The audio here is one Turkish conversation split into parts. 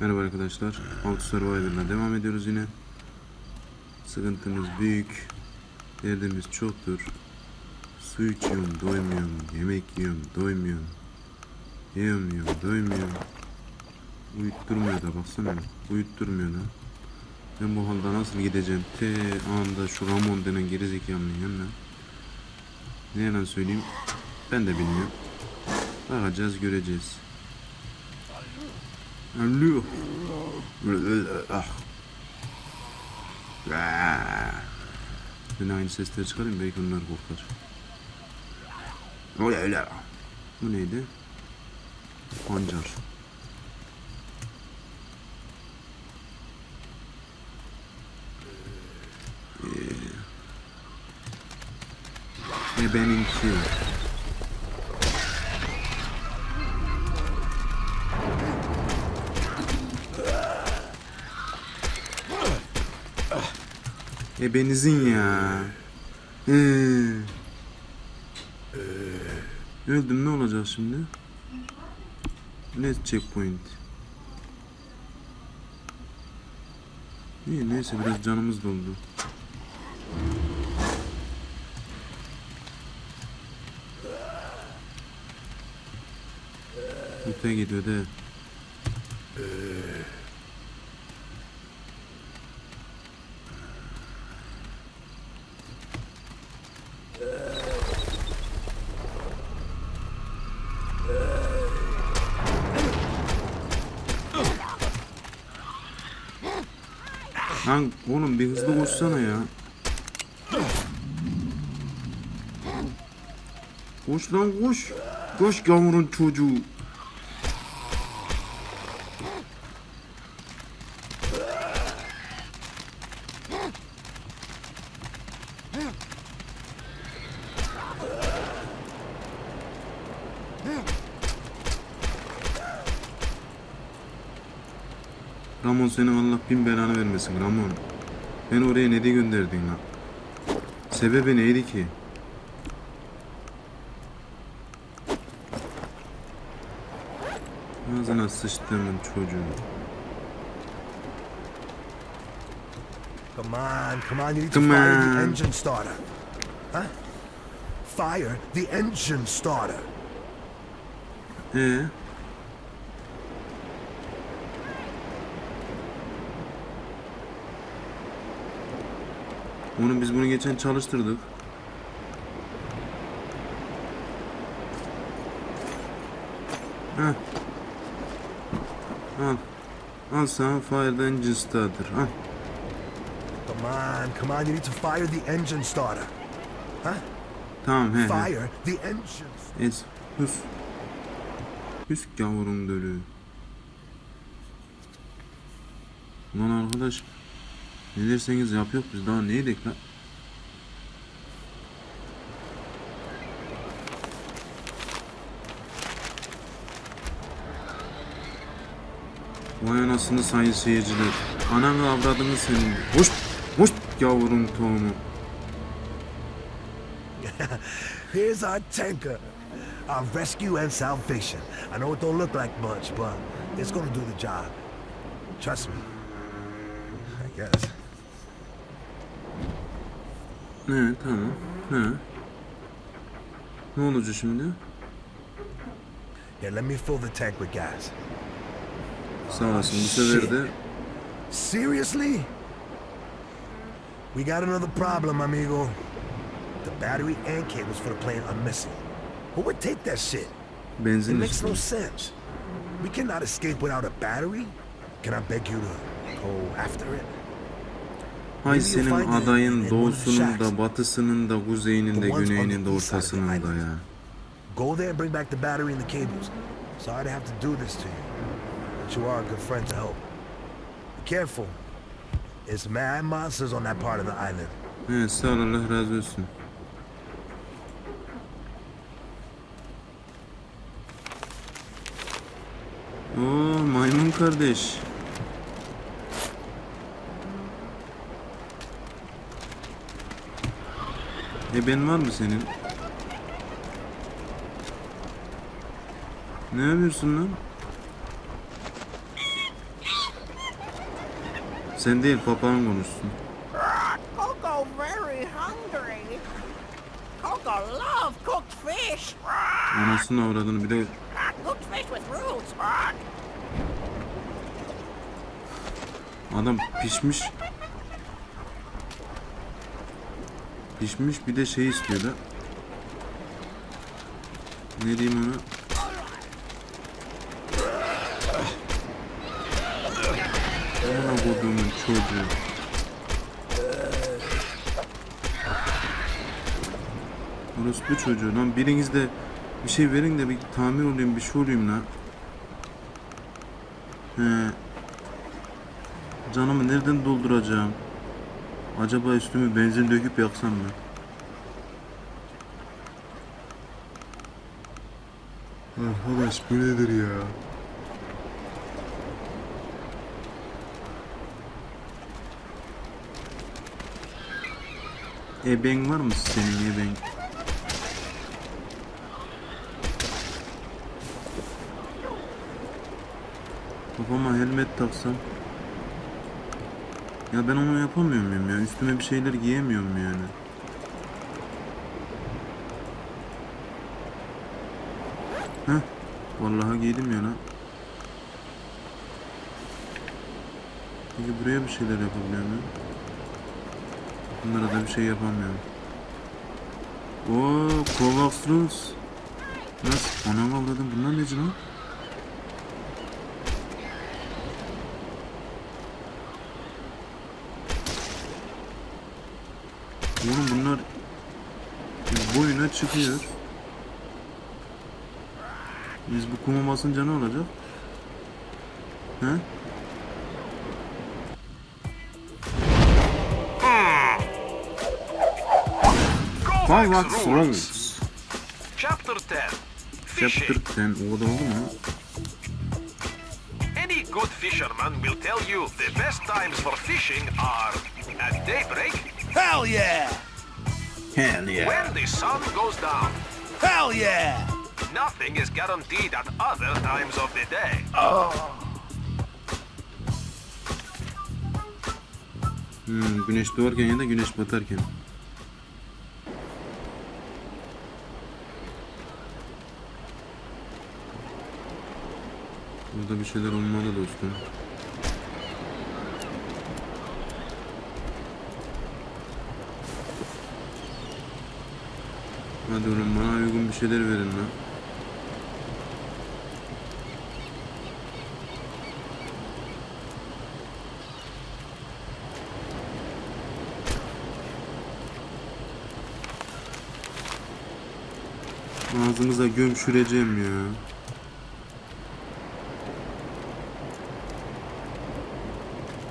Merhaba arkadaşlar. Auto Survivor'la devam ediyoruz yine. Sıkıntımız büyük. Derdimiz çoktur. Su içiyorum, doymuyorum. Yemek yiyorum, doymuyorum. Yiyemiyorum, doymuyorum. Uyutturmuyor da baksana. Uyutturmuyor da. Ben bu halde nasıl gideceğim? T anda şu Ramon denen gerizekalının yanına. Ne yalan söyleyeyim. Ben de bilmiyorum. Bakacağız, göreceğiz. Ah. Ben aynı sesleri çıkarayım belki onlar korkar. Öyle öyle. Bu neydi? Pancar. Ee, e benimki. Ebenizin ya. Ee. Öldüm ne olacak şimdi? Ne checkpoint? İyi neyse biraz canımız doldu. Öte gidiyor de. Lan oğlum bir hızlı koşsana ya. Koş lan koş. Koş gavurun çocuğu. Bin belanı vermesin Ramon. Beni oraya ne diye gönderdin lan? Sebebi neydi ki? Ağzına sıçtığımın çocuğu. Come on, come on, you need to Come fire the on. engine starter. Huh? Fire the engine starter. Ee? Onu biz bunu geçen çalıştırdık. Heh. Al. Al sana fire the engine starter. Al. Come on, come on, you need to fire the engine starter. Huh? Tamam he. Fire the engine. Ez. Hüs. Hüs gavurun dölü. Ulan arkadaş. Ne derseniz yap yok biz daha ne yedik lan? Vay anasını sayın seyirciler. Ananı avradını senin. Hoş, hoş gavurun tohumu. Here's our tanker. Our rescue and salvation. I know it don't look like much, but it's gonna do the job. Trust me. I guess. Ne tamam. He. Ne olacak şimdi? Here, let me fill the tank with gas. Sağ olasın. Bu sefer de Seriously? We got another problem, amigo. The battery and cables for the plane are missing. Who would take that shit? It benzin makes no sense. We cannot escape without a battery. Can I beg you to go after it? Hay senin adayın doğusunun da batısının da kuzeyinin de güneyinin de ortasının da ya. Go there and bring back the battery and the cables. Sorry to have to do this to you, but you are a good friend to help. Be careful. It's mad monsters on that part of the island. He sağ ol Allah razı olsun. Oo maymun kardeş. Eben var mı senin? Ne yapıyorsun lan? Sen değil papağan konuşsun. Coco very hungry. Coco love cooked fish. Anasını avradını bir de Cooked fish with roots. adam pişmiş. Pişmiş bir de şey istiyor da. Ne diyeyim ona? Amına koduğumun çocuğu. Orası bu çocuğu lan biriniz de bir şey verin de bir tamir olayım bir şey olayım lan. He. Canımı nereden dolduracağım? Acaba üstümü benzin döküp yaksam mı? Arkadaş bu nedir ya? Eben var mı senin eben? Kafama helmet taksam. Ya ben onu yapamıyor muyum ya? Üstüme bir şeyler giyemiyorum yani. Heh. Vallahi giydim ya lan. Peki buraya bir şeyler yapabiliyor muyum? Bunlara da bir şey yapamıyorum. Oo, Kovacs Rules. Nasıl? Anam avladım. Bunlar neci lan? Oğlum bunlar boyuna çıkıyor. Biz bu kuma basınca ne olacak? He? Kovacs Kovacs Rules. Chapter 10. Chapter Fishing. 10. O da oldu mu? Any good fisherman will tell you the best times for fishing are at daybreak, Hell yeah! Hell yeah. when the sun goes down. Hell yeah! Nothing is guaranteed at other times of the day. Hmm, güneş doğarken ya da güneş batarken. Burada bir şeyler olmalı dostum. Hadi oğlum bana uygun bir şeyler verin lan. Ağzınıza gömşüreceğim ya.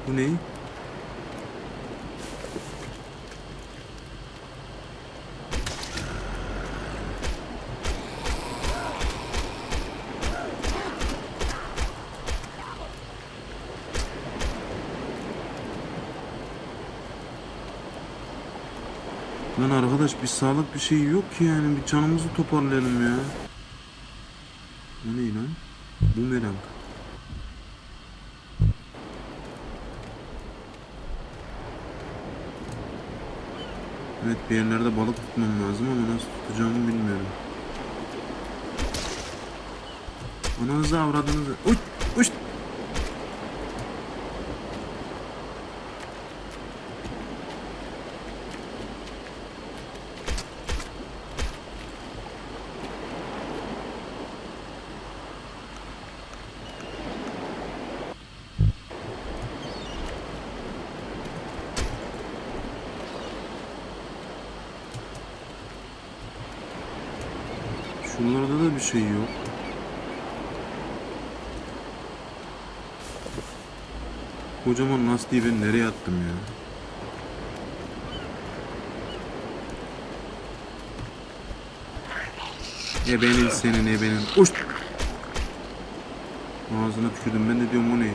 Bu ne? Lan arkadaş bir sağlık bir şey yok ki yani bir canımızı toparlayalım ya. Bu ne lan? Bumerang. Evet bir yerlerde balık tutmam lazım ama nasıl tutacağımı bilmiyorum. Ananızı avradınızı. Uy! Uy! Şuralarda da bir şey yok. Kocaman lastiği ben nereye attım ya? Ebenin senin ebenin. Uş! Ağzına tükürdüm ben de diyorum o ne?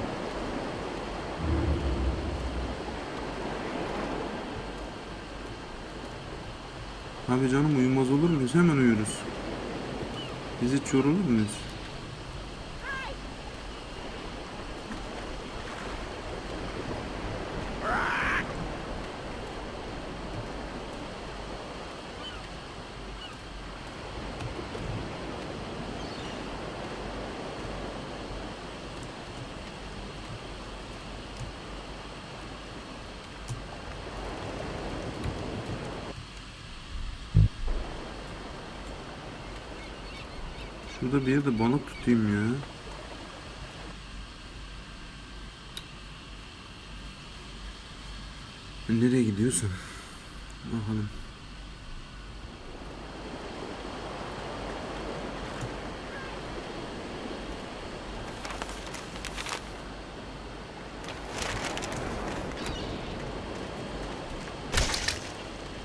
Abi canım uyumaz olur muyuz? Hemen uyuruz. Biz hiç yorulur muyuz? Şurada bir yerde balık tutayım ya. Nereye gidiyorsun? Bakalım.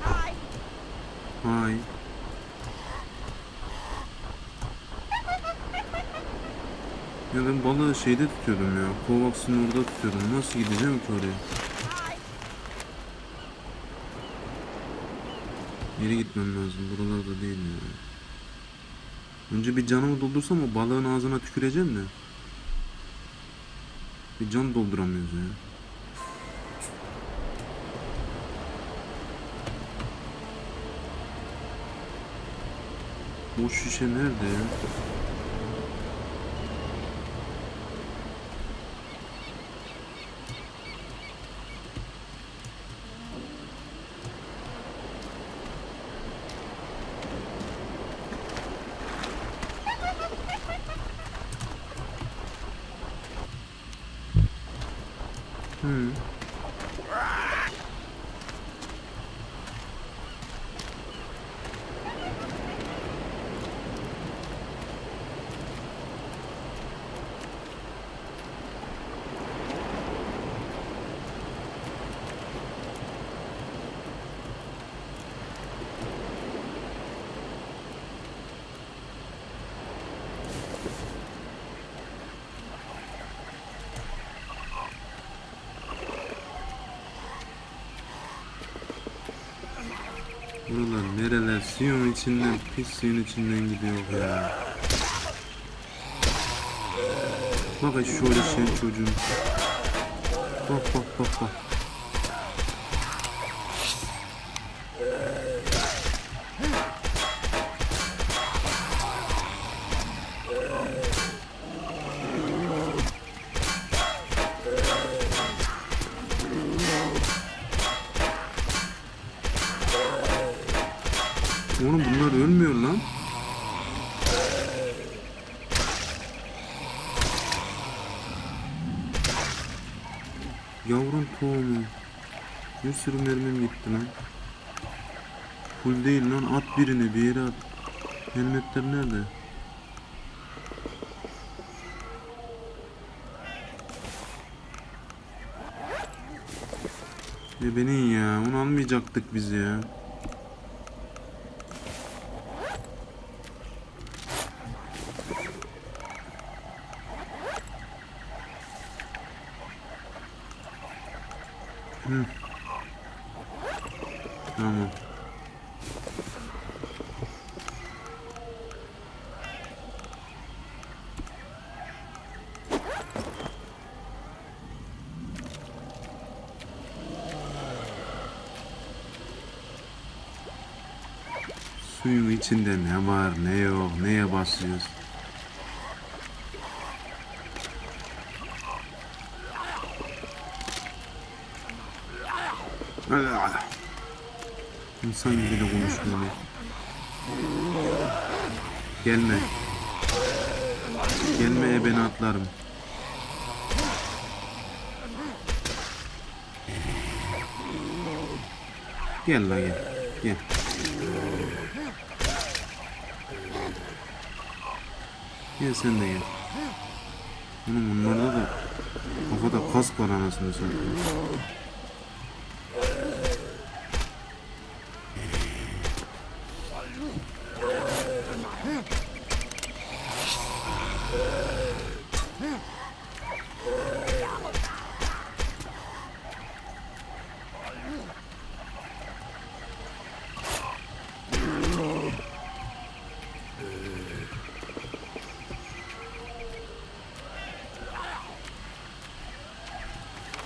Hi. Hay. Ya ben balığı şeyde tutuyordum ya. Kovaks'ın orada tutuyordum. Nasıl gideceğim ki oraya? Geri gitmem lazım. Buralarda değil ya. Önce bir canımı doldursam o balığın ağzına tüküreceğim de. Bir can dolduramıyoruz ya. Boş şişe nerede ya? Hı. Buralar nereler? Suyun içinden, pis suyun içinden gidiyor ya. Bak şöyle şey çocuğum. Bak bak bak bak. Yavrum tohumu. Bir sürü mermim gitti lan. Full değil lan at birini bir yere at. Helmetler nerede? Ya beni ya onu almayacaktık biz ya. Tamam. Suyun içinde ne var ne yok neye basıyoruz? İnsan gibi de konuşmuyor. Gelme. Gelmeye ben atlarım. Gel la gel. Gel. Gel sen de gel. Oğlum bunlarda da kafada kask var anasını satayım.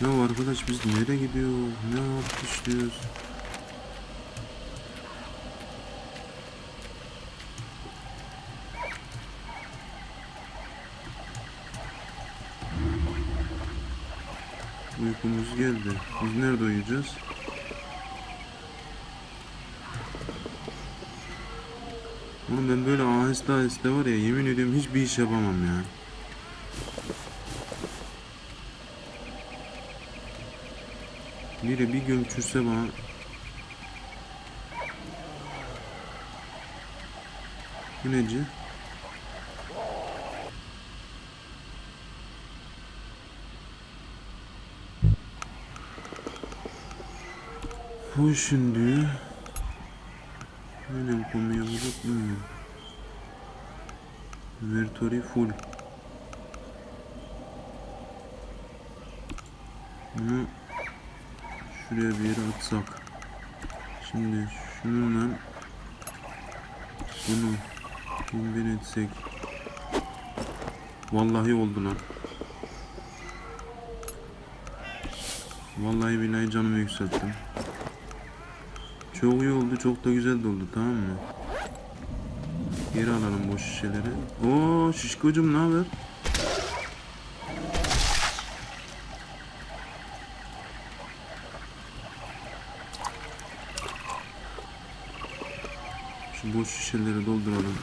Ya arkadaş biz nereye gidiyor? Ne yapmışlıyoruz? Uykumuz geldi. Biz nerede uyuyacağız? Oğlum ben böyle aheste aheste var ya yemin ediyorum hiçbir iş yapamam ya. Biri bir gömçürse bana Bu neci? Bu şimdi Aynen konuya vurup mı? Inventory full. Bunu şuraya bir yere atsak. Şimdi şununla bunu kombin etsek. Vallahi oldu lan. Vallahi billahi canımı yükselttim. Çok iyi oldu, çok da güzel doldu tamam mı? Geri alalım boş şişeleri. Oo şişkocum ne haber? Şu boş şişeleri dolduralım.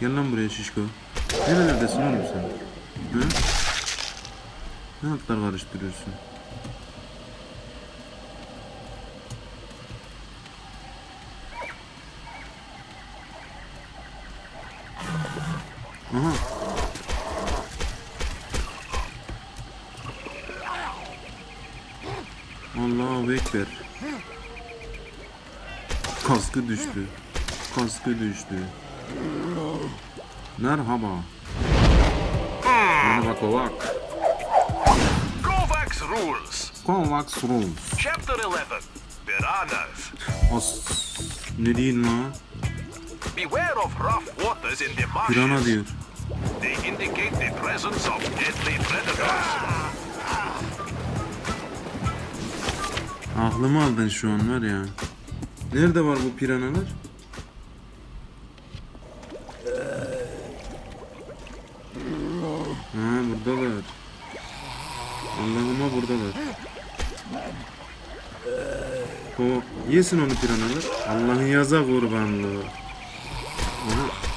Gel lan buraya şişko. Nerelerdesin oğlum sen? Hı? Ne hatlar karıştırıyorsun? Aha. Kaskı düştü. Kaskı düştü. Merhaba. Merhaba Kovac. Kovacs rules. Kovacs Rules. Chapter 11. Piranhas. As... Ne diyeyim la? Beware of rough waters in the Pirana marshes. diyor. They indicate the presence of deadly predators. Aklımı aldın şu an var ya. Nerede var bu piranalar? Ha buradalar. Allah'ıma buradalar. O yesin onu piranalar. Allah'ın yaza kurbanlığı. Aha.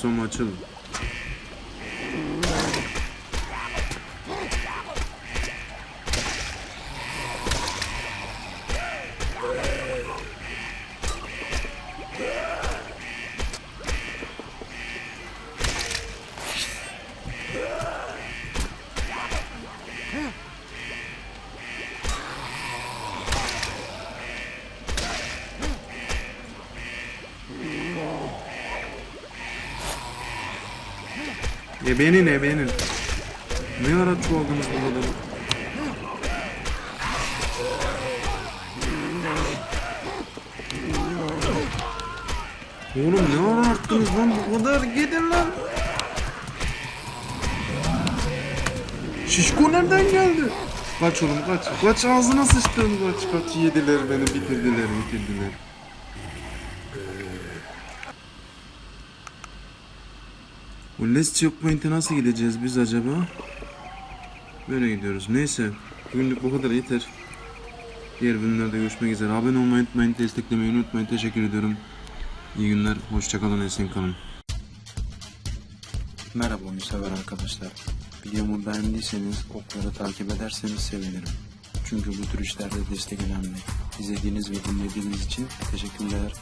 Açıl susam Ebenin ebenin. Ne ara çoğaldınız bu kadar? Oğlum ne ara arttınız lan bu kadar? Gidin lan. Şişko nereden geldi? Kaç oğlum kaç. Kaç ağzına sıçtın kaç. Kaç yediler beni bitirdiler bitirdiler. Bu Let's Checkpoint'e nasıl gideceğiz biz acaba? Böyle gidiyoruz. Neyse. Bugünlük bu kadar yeter. Diğer bölümlerde görüşmek üzere. Abone olmayı unutmayın. Desteklemeyi unutmayın. Teşekkür ediyorum. İyi günler. Hoşçakalın. Esen kalın. Merhaba oyun sever arkadaşlar. Videomu beğendiyseniz okları takip ederseniz sevinirim. Çünkü bu tür işlerde destek önemli. İzlediğiniz ve dinlediğiniz için teşekkürler.